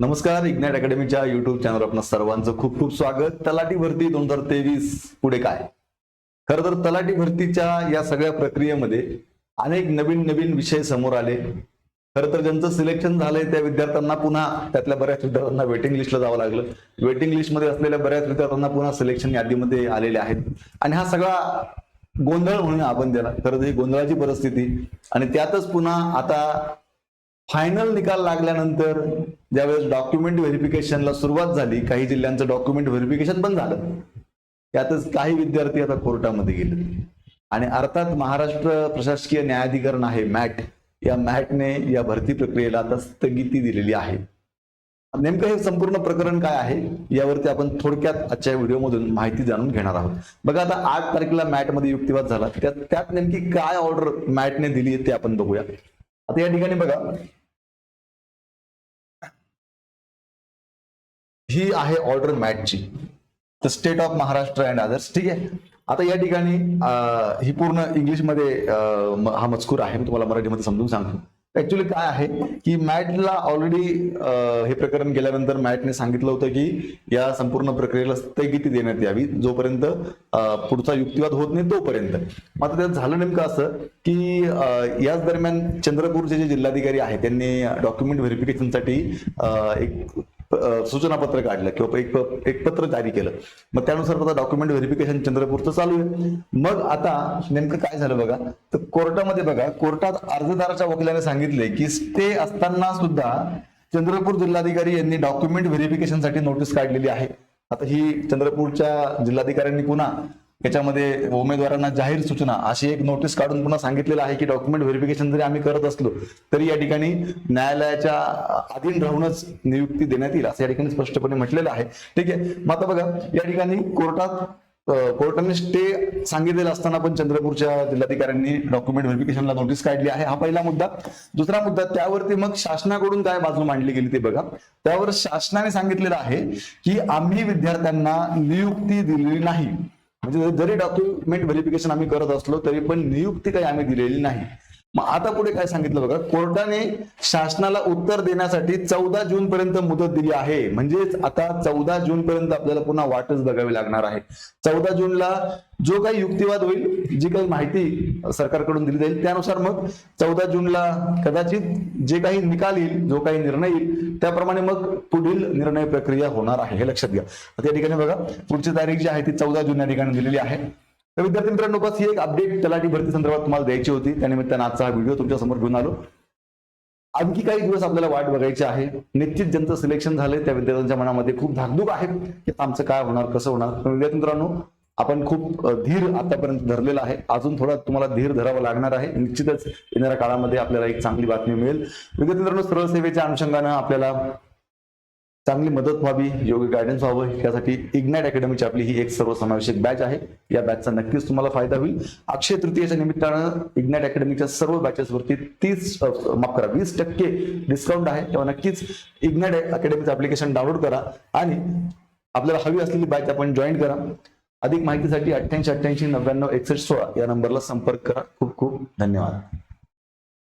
नमस्कार ignite अकॅडमीच्या YouTube चॅनलवर आपण सर्वांचं खूप खूप स्वागत. तलाठी भरती दोन हजार तेवीस पुढे काय? खरं तर तलाठी भरतीच्या या सगळ्या प्रक्रियेमध्ये अनेक नवीन नवीन विषय समोर आले. खरं तर ज्यांचं सिलेक्शन झालंय त्या विद्यार्थ्यांना पुन्हा त्यातल्या बऱ्याच विद्यार्थ्यांना वेटिंग लिस्टला जावं लागलं. वेटिंग लिस्टमध्ये असलेल्या बऱ्याच विद्यार्थ्यांना पुन्हा सिलेक्शन यादीमध्ये आलेले आहेत. आणि हा सगळा गोंधळ म्हणून आपण त्याला खरं तर ही गोंधळाची परिस्थिती. आणि त्यातच पुन्हा आता फायनल निकाल लागल्यानंतर ज्यावेळेस डॉक्युमेंट व्हेरिफिकेशनला सुरुवात झाली काही जिल्ह्यांचं डॉक्युमेंट व्हेरिफिकेशन पण झालं. त्यातच काही विद्यार्थी आता कोर्टामध्ये गेले. आणि अर्थात महाराष्ट्र प्रशासकीय न्यायाधिकरण आहे मॅट. या मॅटने या भरती प्रक्रियेला आता स्थगिती दिलेली आहे. नेमकं हे संपूर्ण प्रकरण काय आहे यावरती आपण थोडक्यात आजच्या व्हिडिओमधून माहिती जाणून घेणार आहोत. बघा आता आठ तारखेला मॅटमध्ये युक्तिवाद झाला. त्यात त्यात नेमकी काय ऑर्डर मॅटने दिली आहे ते आपण बघूया. आता या ठिकाणी बघा. ही आहे order मॅटची the state of Maharashtra and others ठीक आहे? आता या ठिकाणी ही पूर्ण इंग्लिशमध्ये हा मजकूर आहे. मी तुम्हाला मराठीमध्ये समजून सांगतो. ऍक्च्युली काय आहे की मॅटला ऑलरेडी हे प्रकरण गेल्यानंतर मॅटने सांगितलं होतं की या संपूर्ण प्रक्रियेला स्थगिती देण्यात यावी. जोपर्यंत पुढचा युक्तिवाद होत नाही तोपर्यंत. मात्र त्यात झालं नेमकं असं की याच दरम्यान चंद्रपूरचे जे जिल्हाधिकारी आहेत त्यांनी डॉक्युमेंट व्हेरिफिकेशनसाठी एक सूचनापत्र काढलं किंवा एक एक पत्र जारी केलं. मग त्यानुसार आता डॉक्युमेंट व्हेरिफिकेशन चंद्रपूरचं चालू आहे. मग आता नेमकं काय झालं बघा? तर कोर्टामध्ये बघा कोर्टात अर्जदाराच्या वकिलाने सांगितले की स्टे असताना सुद्धा चंद्रपूर जिल्हाधिकारी यांनी डॉक्युमेंट व्हेरिफिकेशनसाठी नोटीस काढलेली आहे. आता ही चंद्रपूरच्या जिल्हाधिकाऱ्यांनी पुन्हा याच्यामध्ये उमेदवारांना जाहीर सूचना अशी एक नोटीस काढून पुन्हा सांगितलेलं आहे की डॉक्युमेंट व्हेरिफिकेशन जरी आम्ही करत असलो तरी या ठिकाणी न्यायालयाच्या अधीन राहूनच नियुक्ती देण्यात येईल असं या ठिकाणी स्पष्टपणे म्हटलेलं आहे. ठीक आहे? मग आता बघा या ठिकाणी कोर्टात कोर्टाने स्टे सांगितलेला असताना पण चंद्रपूरच्या जिल्हाधिकाऱ्यांनी डॉक्युमेंट व्हेरिफिकेशनला नोटीस काढली आहे. हा पहिला मुद्दा. दुसरा मुद्दा त्यावरती मग शासनाकडून काय बाजू मांडली गेली ते बघा. त्यावर शासनाने सांगितलेलं आहे की आम्ही विद्यार्थ्यांना नियुक्ती दिलेली नाही. म्हणजे जरी डॉक्युमेंट व्हेरिफिकेशन आम्ही करत असलो तरी पण नियुक्ती काही आम्ही दिलेली नाही. मग आता पुढे काय सांगितलं बघा कोर्टाने शासनाला उत्तर देण्यासाठी चौदा जून पर्यंत मुदत दिली आहे. म्हणजेच आता चौदा जून पर्यंत आपल्याला पुन्हा वाटच बघावी लागणार आहे. चौदा जूनला जो काही युक्तिवाद होईल जी काही माहिती सरकारकडून दिली जाईल त्यानुसार मग चौदा जूनला कदाचित जे काही निकाल येईल जो काही निर्णय येईल त्याप्रमाणे मग पुढील निर्णय प्रक्रिया होणार आहे. हे लक्षात घ्या. आता या ठिकाणी बघा पुढची तारीख जी आहे ती चौदा जून या ठिकाणी दिलेली आहे. तर विद्यार्थी मित्रांनो बस ही एक अपडेट तलाठी भरती संदर्भात तुम्हाला द्यायची होती. त्यानिमित्तानं आजचा हा व्हिडिओ तुमच्यासमोर घेऊन आलो. आणखी काही दिवस आपल्याला वाट बघायची आहे. निश्चित ज्यांचं सिलेक्शन झालंय त्या विद्यार्थ्यांच्या मनामध्ये खूप धाकधूक आहे की आमचं काय होणार कसं होणार. विद्यार्थी मित्रांनो आपण खूप धीर आतापर्यंत धरलेला आहे. अजून थोडा तुम्हाला धीर धरावा लागणार आहे. निश्चितच येणाऱ्या काळामध्ये आपल्याला एक चांगली बातमी मिळेल. विद्यार्थी मित्रांनो सरळ सेवेच्या अनुषंगानं आपल्याला चांगली मदत व्हावी योग्य गायडन्स व्हावं यासाठी इग्नाइट अकॅडमीची आपली ही एक सर्वसमावेशक बॅच आहे. या बॅचचा नक्कीच तुम्हाला फायदा होईल. अक्षय तृतीयेच्या निमित्तानं इग्नाइट अकॅडमीच्या सर्व बॅचेसवरती तीस माफ करा वीस टक्के डिस्काउंट आहे. तेव्हा नक्कीच इग्नाइट अकॅडमीचं ऍप्लिकेशन डाउनलोड करा आणि आपल्याला हवी असलेली बॅच आपण जॉईन करा. अधिक माहितीसाठी अठ्ठ्याऐंशी अठ्ठ्याऐंशी नव्याण्णव एकसष्ट सोळा या नंबरला संपर्क करा. खूप खूप धन्यवाद.